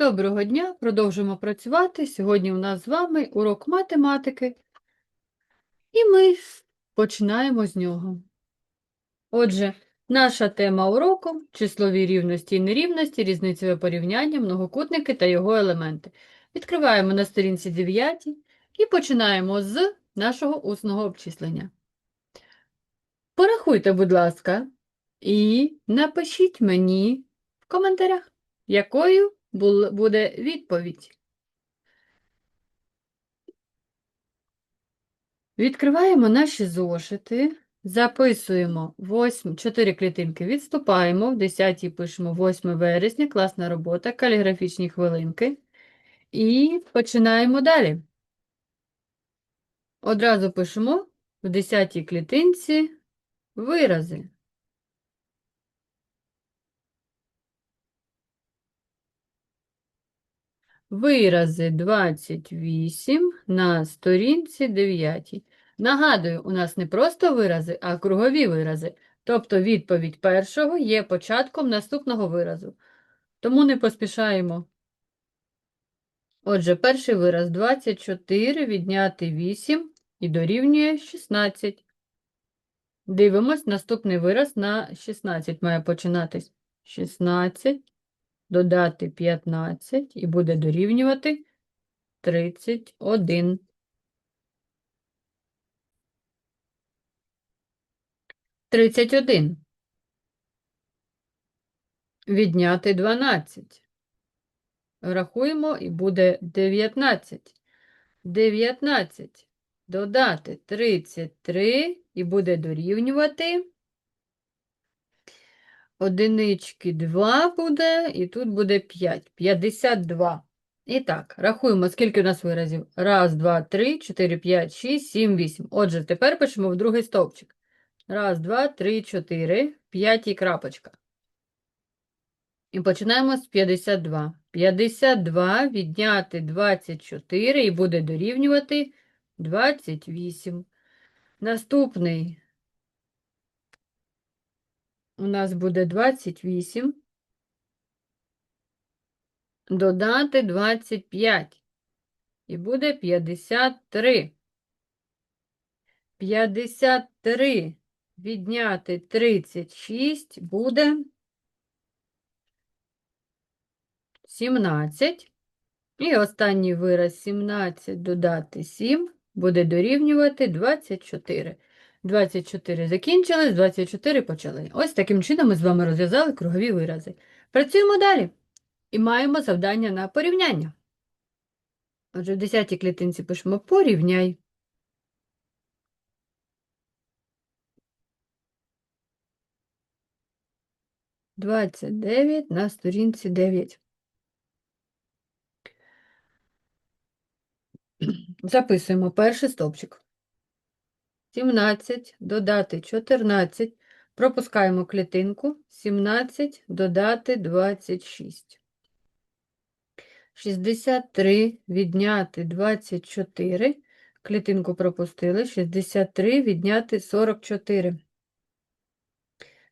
Доброго дня, продовжуємо працювати. Сьогодні у нас з вами урок математики, і ми починаємо з нього. Отже, наша тема уроку – числові рівності і нерівності, різницеве порівняння, многокутники та його елементи. Відкриваємо на сторінці 9 і починаємо з нашого усного обчислення. Порахуйте, будь ласка, і напишіть мені в коментарях, якою буде відповідь. Відкриваємо наші зошити, записуємо 8, 4 клітинки, відступаємо, в 10 пишемо 8 вересня, класна робота, каліграфічні хвилинки. І починаємо далі. Одразу пишемо в 10 клітинці вирази. Вирази 28 на сторінці 9. Нагадую, у нас не просто вирази, а кругові вирази. Тобто відповідь першого є початком наступного виразу. Тому не поспішаємо. Отже, перший вираз 24 відняти 8 і дорівнює 16. Дивимось, наступний вираз на 16 має починатись. 16 додати 15 і буде дорівнювати 31. Тридцять один. Відняти 12. Рахуємо і буде 19. 19. Додати 33 і буде дорівнювати Одинички 2 буде, і тут буде 5. 52. І так, рахуємо, скільки у нас виразів. Раз, два, три, чотири, п'ять, шість, сім, вісім. Отже, тепер пишемо в другий стовпчик. Раз, два, три, чотири, п'ять і крапочка. І починаємо з 52. 52 відняти 24 і буде дорівнювати 28. Наступний у нас буде 28. Додати 25. І буде 53. 53 відняти 36 буде 17. І останній вираз 17 додати 7 буде дорівнювати 24. 24 закінчили, з 24 почали. Ось таким чином ми з вами розв'язали кругові вирази. Працюємо далі і маємо завдання на порівняння. Отже, в 10 клітинці пишемо порівняй. Двадцять дев'ять на сторінці 9. Записуємо перший стовпчик. 17 додати 14, пропускаємо клітинку, 17 додати 26. 63 відняти 24, клітинку пропустили, 63 відняти 44.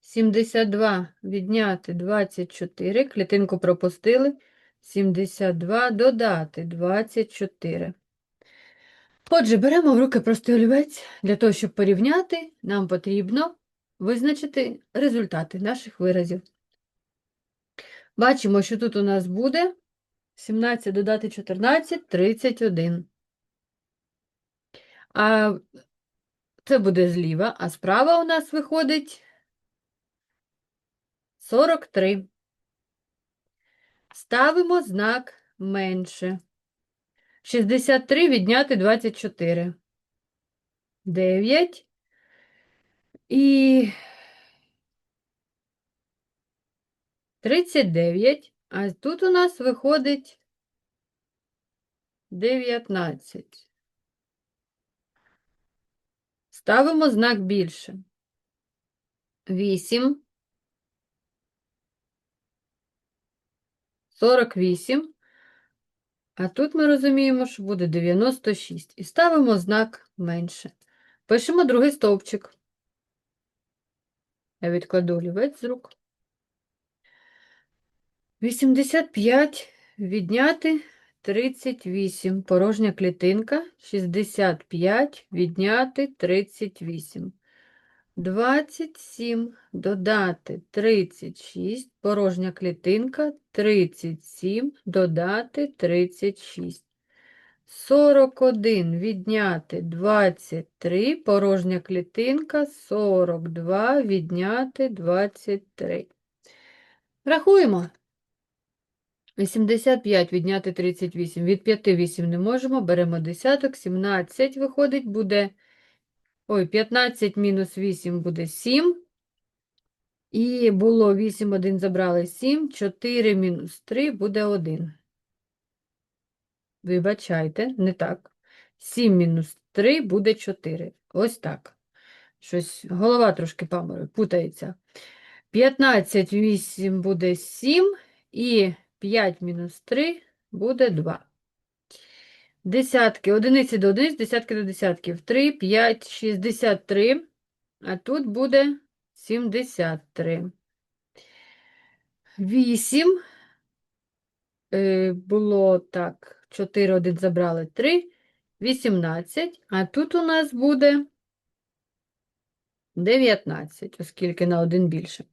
72 відняти 24, клітинку пропустили, 72 додати 24. Отже, беремо в руки простий олівець. Для того, щоб порівняти, нам потрібно визначити результати наших виразів. Бачимо, що тут у нас буде 17 додати 14 – 31. А це буде зліва, а справа у нас виходить 43. Ставимо знак менше. 63 відняти 24. 9. І 39. А тут у нас виходить 19. Ставимо знак більше. 8. 48. А тут ми розуміємо, що буде 96. І ставимо знак менше. Пишемо другий стовпчик. Я відкладу олівець з рук. 85 відняти 38. Порожня клітинка. 65 відняти 38. 27 додати 36. Порожня клітинка. 37 додати 36. 41 відняти 23. Порожня клітинка. 42 відняти 23. Рахуємо. 85 відняти 38. Від 5 8 не можемо. Беремо десяток. 17 виходить, буде. Ой, 15 мінус 8 буде 7. І було 8, 1 забрали 7. 4 мінус 3 буде 1. Вибачайте, не так. 7 мінус 3 буде 4. Ось так. Щось голова трошки паморою, путається. 15, 8 буде 7. І 5 мінус 3 буде 2. Десятки, одиниці до одиниць, десятки до десятків. 3, 5, 63, а тут буде 73. 8, е, було так, 4, 1 забрали 3, 18, а тут у нас буде 19, оскільки на один більше.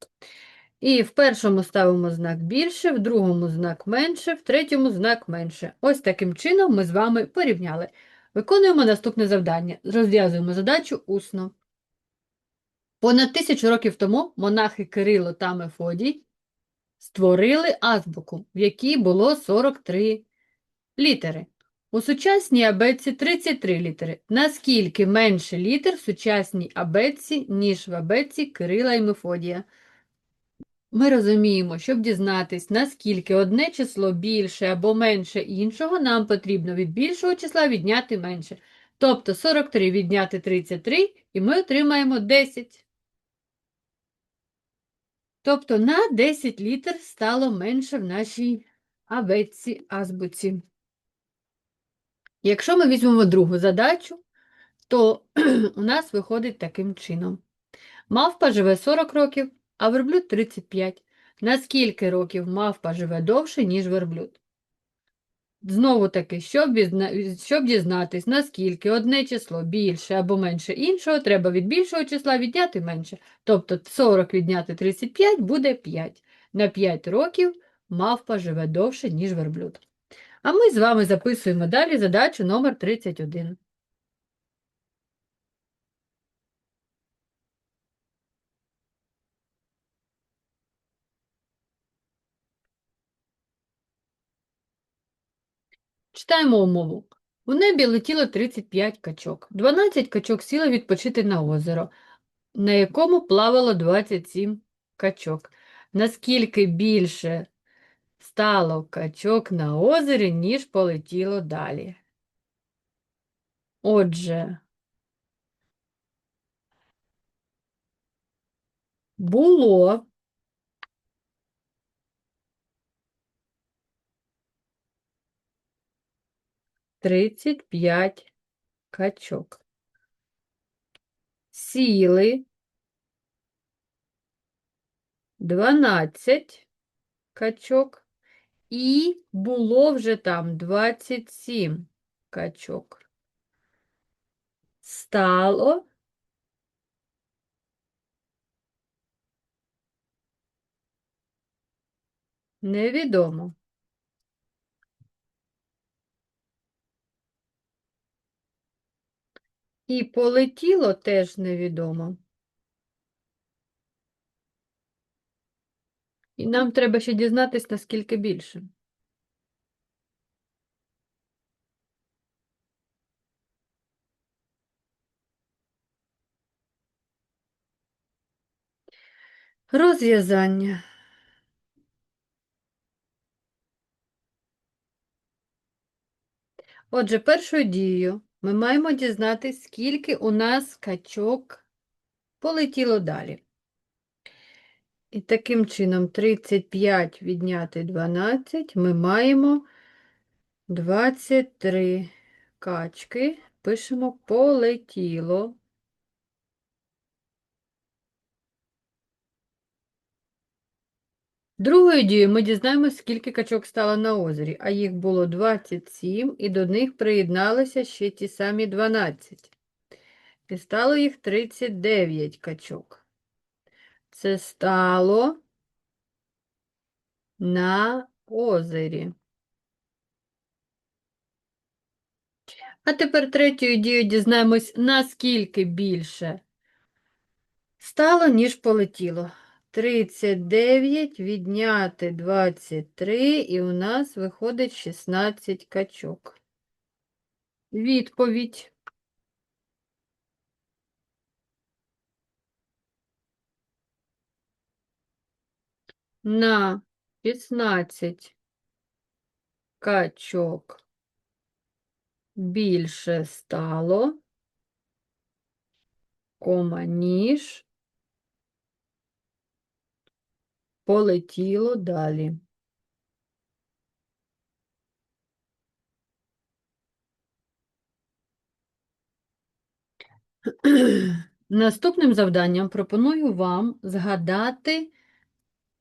І в першому ставимо знак більше, в другому знак менше, в третьому знак менше. Ось таким чином ми з вами порівняли. Виконуємо наступне завдання. Розв'язуємо задачу усно. Понад тисячу років тому монахи Кирило та Мефодій створили азбуку, в якій було 43 літери. У сучасній абетці 33 літери. Наскільки менше літер в сучасній абетці, ніж в абетці Кирила і Мефодія? Ми розуміємо, щоб дізнатись, наскільки одне число більше або менше іншого, нам потрібно від більшого числа відняти менше. Тобто 43 відняти 33, і ми отримаємо 10. Тобто на 10 літер стало менше в нашій абетці азбуці. Якщо ми візьмемо другу задачу, то у нас виходить таким чином. Мавпа живе 40 років, а верблюд 35. На скільки років мавпа живе довше, ніж верблюд? Знову таки, щоб, щоб дізнатись, наскільки одне число більше або менше іншого, треба від більшого числа відняти менше. Тобто 40 відняти 35 буде 5. На 5 років мавпа живе довше, ніж верблюд. А ми з вами записуємо далі задачу номер 31. Читаємо умову. У небі летіло 35 качок. 12 качок сіли відпочити на озеро, на якому плавало 27 качок. Наскільки більше стало качок на озері, ніж полетіло далі? Отже, було тридцять п'ять качок. Сіли дванадцять качок, і було вже там двадцять сім качок. Стало невідомо. І полетіло теж невідомо. І нам треба ще дізнатись, наскільки більше. Розв'язання. Отже, першою дією ми маємо дізнатись, скільки у нас качок полетіло далі. І таким чином 35 відняти 12 ми маємо 23 качки. Пишемо полетіло. Другою дією ми дізнаємось, скільки качок стало на озері, а їх було 27, і до них приєдналися ще ті самі 12. І стало їх 39 качок. Це стало на озері. А тепер третьою дією дізнаємось, наскільки більше стало, ніж полетіло. 39 відняти 23, і у нас виходить 16 качок. Відповідь. На 16 качок більше стало, кома, ніж полетіло далі. Наступним завданням пропоную вам згадати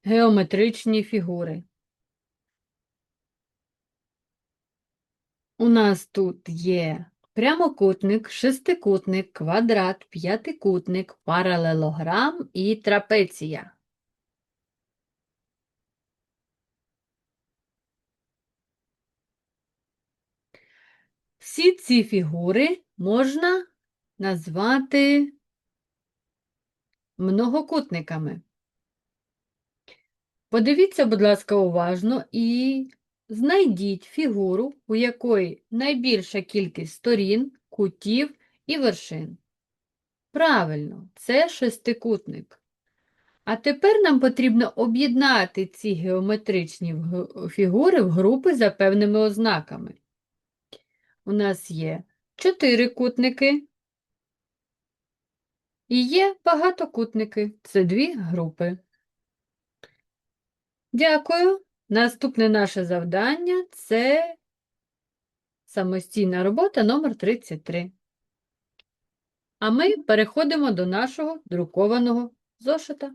геометричні фігури. У нас тут є прямокутник, шестикутник, квадрат, п'ятикутник, паралелограм і трапеція. Всі ці фігури можна назвати многокутниками. Подивіться, будь ласка, уважно і знайдіть фігуру, у якої найбільша кількість сторін, кутів і вершин. Правильно, це шестикутник. А тепер нам потрібно об'єднати ці геометричні фігури в групи за певними ознаками. У нас є чотирикутники і є багатокутники. Це дві групи. Дякую. Наступне наше завдання це самостійна робота номер 33. А ми переходимо до нашого друкованого зошита.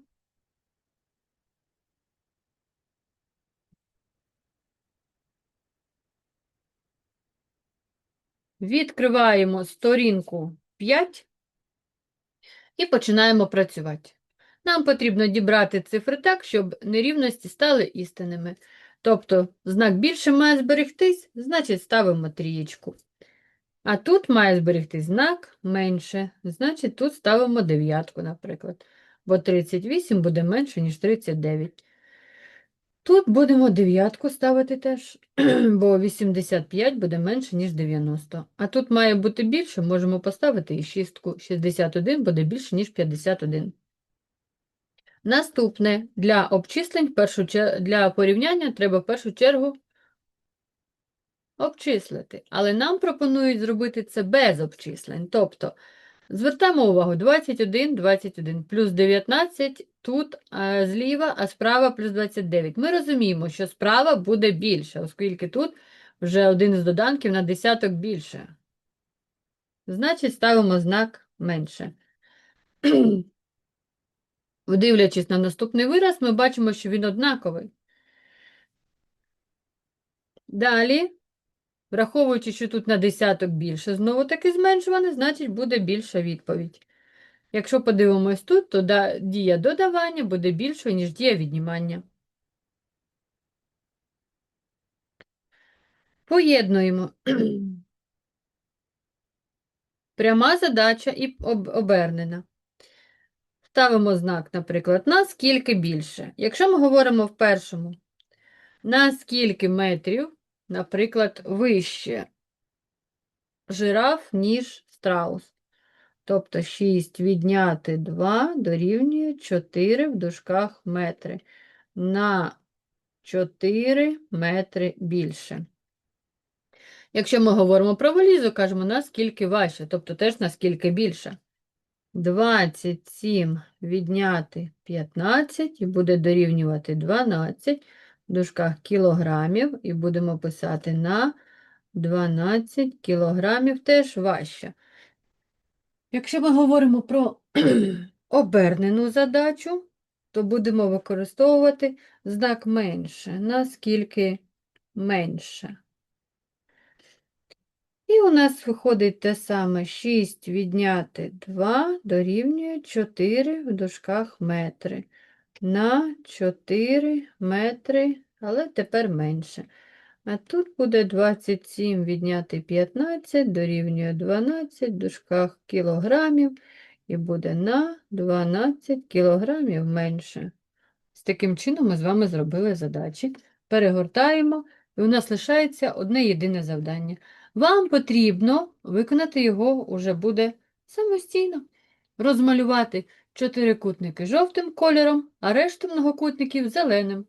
Відкриваємо сторінку 5 і починаємо працювати. Нам потрібно дібрати цифри так, щоб нерівності стали істинними. Тобто знак більше має зберегтись, значить ставимо трієчку. А тут має зберегтись знак менше, значить тут ставимо дев'ятку, наприклад. Бо 38 буде менше, ніж 39. Тут будемо дев'ятку ставити теж, бо 85 буде менше, ніж 90. А тут має бути більше, можемо поставити і шістку. 61 буде більше, ніж 51. Наступне, для обчислень, першу для порівняння треба в першу чергу обчислити. Але нам пропонують зробити це без обчислень. Тобто, звертаємо увагу, 21, 21, плюс 19 тут е, зліва, а справа плюс 29. Ми розуміємо, що справа буде більше, оскільки тут вже один з доданків на десяток більше. Значить, ставимо знак менше. Дивлячись на наступний вираз, ми бачимо, що він однаковий. Далі, враховуючи, що тут на десяток більше, знову таки зменшуване, значить буде більша відповідь. Якщо подивимось тут, то дія додавання буде більшою, ніж дія віднімання. Поєднуємо. Пряма задача і об- обернена. Ставимо знак, наприклад, наскільки більше. Якщо ми говоримо в першому, на скільки метрів, наприклад, вище жираф, ніж страус. Тобто 6 відняти 2 дорівнює 4 в дужках метри. На 4 метри більше. Якщо ми говоримо про валізу, кажемо наскільки важче, тобто теж наскільки більше. 27 відняти 15 і буде дорівнювати 12 в дужках кілограмів, і будемо писати на 12 кілограмів теж важче. Якщо ми говоримо про обернену задачу, то будемо використовувати знак менше. Наскільки менше. І у нас виходить те саме 6 відняти 2 дорівнює 4 в дужках метри. На 4 метри, але тепер менше. А тут буде 27 відняти 15 дорівнює 12 в дужках кілограмів і буде на 12 кілограмів менше. З таким чином ми з вами зробили задачі. Перегортаємо, і у нас лишається одне єдине завдання. Вам потрібно виконати його уже буде самостійно. Розмалювати чотирикутники жовтим кольором, а решту многокутників зеленим.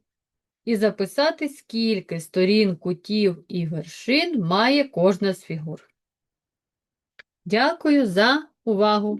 І записати, скільки сторін, кутів і вершин має кожна з фігур. Дякую за увагу!